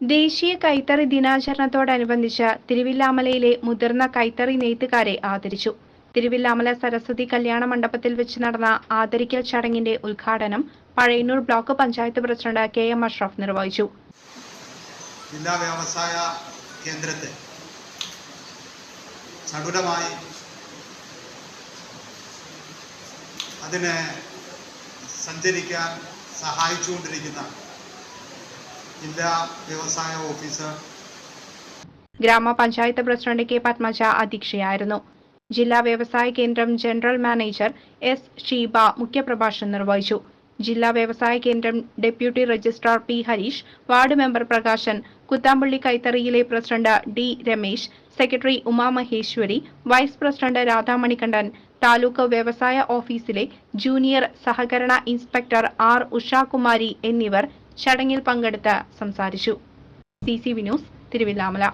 ദേശീയ കൈത്തറി ദിനാചരണത്തോടനുബന്ധിച്ച് തിരുവില്ലാമലയിലെ മുതിർന്ന കൈത്തറി നെയ്ത്തുകാരെ ആദരിച്ചു. തിരുവില്ലാമല സരസ്വതി കല്യാണ മണ്ഡപത്തിൽ വെച്ച് നടന്ന ആദരിക്കൽ ചടങ്ങിന്റെ ഉദ്ഘാടനം Pazhayannur block panchayat president K M Ashraf നിർവഹിച്ചു. ജില്ലാ വ്യവസായ കേന്ദ്രത്തെ ചടുലമായി അതിനെ സഞ്ചരിക്കാൻ സഹായിച്ചുകൊണ്ടിരിക്കുന്ന ജില്ലാ വ്യവസായ ഓഫീസർ. ഗ്രാമപഞ്ചായത്ത് പ്രസിഡന്റ് കെ പത്മജ അധ്യക്ഷയായിരുന്നു. ജില്ലാ വ്യവസായ കേന്ദ്രം ജനറൽ മാനേജർ എസ് ഷീബ മുഖ്യപ്രഭാഷണം നിർവഹിച്ചു. ജില്ലാ വ്യവസായ കേന്ദ്രം deputy registrar P Harish ward member Prakashan Kuthampally കൈത്തറിയിലെ president D Ramesh secretary Uma Maheshwari vice president Radhamanikandan taluk വ്യവസായ ഓഫീസിലെ ജൂനിയർ സഹകരണ ഇൻസ്പെക്ടർ ആർ ഉഷാകുമാരി എന്നിവർ ചടങ്ങിൽ പങ്കെടുത്ത് സംസാരിച്ചു. C C news Thiruvilwamala.